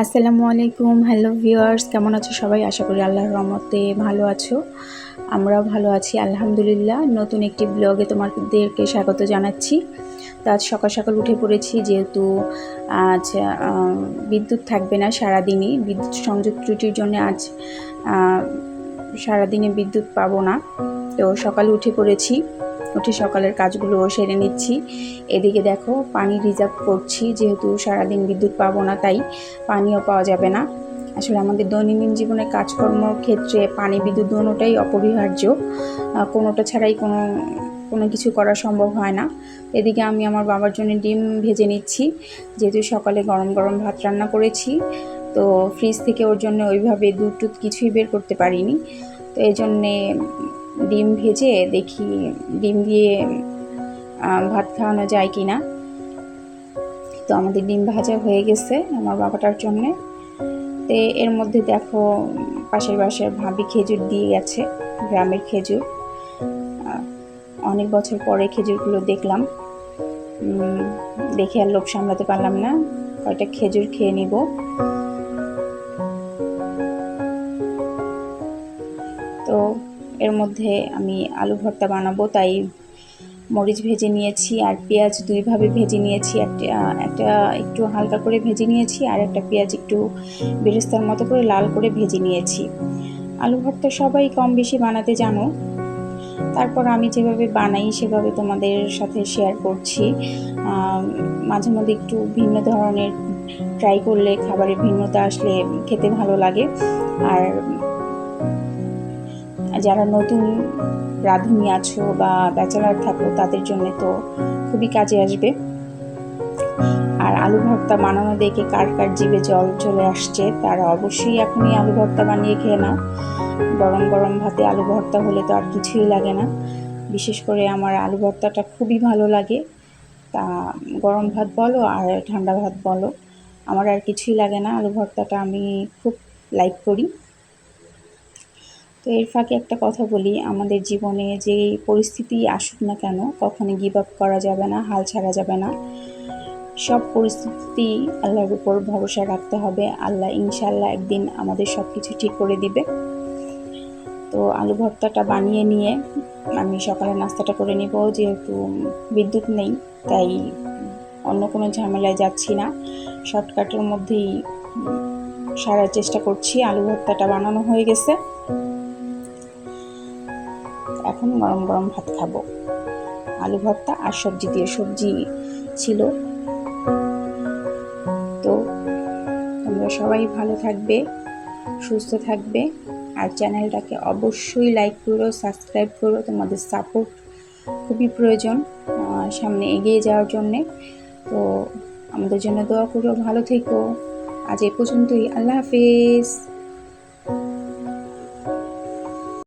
আসসালামু আলাইকুম, hello viewers, কেমন আছো সবাই? আশা করি আল্লাহর রহমতে ভালো আছো। আমরাও ভালো আছি, আলহামদুলিল্লাহ। নতুন একটি ব্লগে তোমাদেরকে স্বাগত জানাচ্ছি। তো আজ সকাল সকাল উঠে পড়েছি, যেহেতু আজ বিদ্যুৎ থাকবে না সারাদিনই। বিদ্যুৎ সংযোগ ত্রুটির জন্য আজ সারাদিনে বিদ্যুৎ পাবো না। তো সকালে উঠে পড়েছি। উঠে সকালের কাজগুলো সেরে নিচ্ছি। এদিকে দেখো, পানি রিজার্ভ করছি, যেহেতু সারাদিন বিদ্যুৎ পাবো না, তাই পানিও পাওয়া যাবে না। আসলে আমাদের দৈনন্দিন জীবনে কাজকর্ম ক্ষেত্রে পানি বিদ্যুৎ দুটোটাই অপরিহার্য। কোনোটা ছাড়াই কোনো কোনো কিছু করা সম্ভব হয় না। এদিকে আমি আমার বাবার জন্য ডিম ভেজে নিচ্ছি, যেহেতু সকালে গরম গরম ভাত রান্না করেছি, তো ফ্রিজ থেকে ওর জন্য ওইভাবে দুধ টুধ কিছুই বের করতে পারিনি। তো এই জন্যে ডিম ভেজে দেখি ডিম দিয়ে ভাত খাওয়ানো যায় কি না তো আমাদের ডিম ভাজা হয়ে গেছে আমার বাবাটার জন্যে। তো এর মধ্যে দেখো, পাশের বাসার ভাবি খেজুর দিয়ে গেছে, গ্রামের খেজুর। অনেক বছর পরে খেজুরগুলো দেখলাম। দেখে আর লোভ সামলাতে পারলাম না। কয়টা খেজুর খেয়ে নিব। এর মধ্যে আমি আলু ভর্তা বানাবো, তাই মরিচ ভেজে নিয়েছি আর পেঁয়াজ দুইভাবে ভেজে নিয়েছি। একটা একটা একটু হালকা করে ভেজে নিয়েছি আর একটা পেঁয়াজ একটু বেরেস্তার মতো করে লাল করে ভেজে নিয়েছি। আলু ভর্তা সবাই কম বেশি বানাতে জানো। তারপর আমি যেভাবে বানাই সেভাবে তোমাদের সাথে শেয়ার করছি। মাঝে মধ্যে একটু ভিন্ন ধরনের ট্রাই করলে খাবারের ভিন্নতা আসলে খেতে ভালো লাগে। আর যারা নতুন রাঁধুনি আছো বা ব্যাচেলার থাকো, তাদের জন্য তো খুবই কাজে আসবে। আর আলু ভর্তা বানানো দেখে কার কার জিভে জল চলে আসছে, তারা অবশ্যই এখনই আলু ভর্তা বানিয়ে খেয়ে নাও। গরম গরম ভাতে আলু ভর্তা হলে তো আর কিছুই লাগে না। বিশেষ করে আমার আলু ভর্তাটা খুবই ভালো লাগে। তা গরম ভাত বলো আর ঠান্ডা ভাত বলো, আমার আর কিছুই লাগে না। আলু ভর্তাটা আমি খুব লাইক করি। তো এর ফাঁকে একটা কথা বলি, আমাদের জীবনে যে পরিস্থিতি আসুক না কেন কখনো গিভ আপ করা যাবে না, হাল ছাড়া যাবে না। সব পরিস্থিতি আল্লাহর উপর ভরসা রাখতে হবে। আল্লাহ ইনশাল্লাহ একদিন আমাদের সব কিছু ঠিক করে দিবে। তো আলু ভর্তাটা বানিয়ে নিয়ে আমি সকালে নাস্তাটা করে নিব, যেহেতু বিদ্যুৎ নেই, তাই অন্য কোনো ঝামেলায় যাচ্ছি না। শর্টকাটের মধ্যেই সারার চেষ্টা করছি। আলু ভর্তাটা বানানো হয়ে গেছে। এখন গরম গরম ভাত খাব। আলু ভর্তা আর সবজি দিয়ে সবজি ছিল। তো তোমরা সবাই ভালো থাকবে, সুস্থ থাকবে। আর চ্যানেলটাকে অবশ্যই লাইক করো সাবস্ক্রাইব করো। তোমাদের সাপোর্ট খুবই প্রয়োজন সামনে এগিয়ে যাওয়ার জন্যে। তো আমাদের জন্য দোয়া করো, ভালো থেকো। আজ এ পর্যন্তই, আল্লাহ হাফেজ।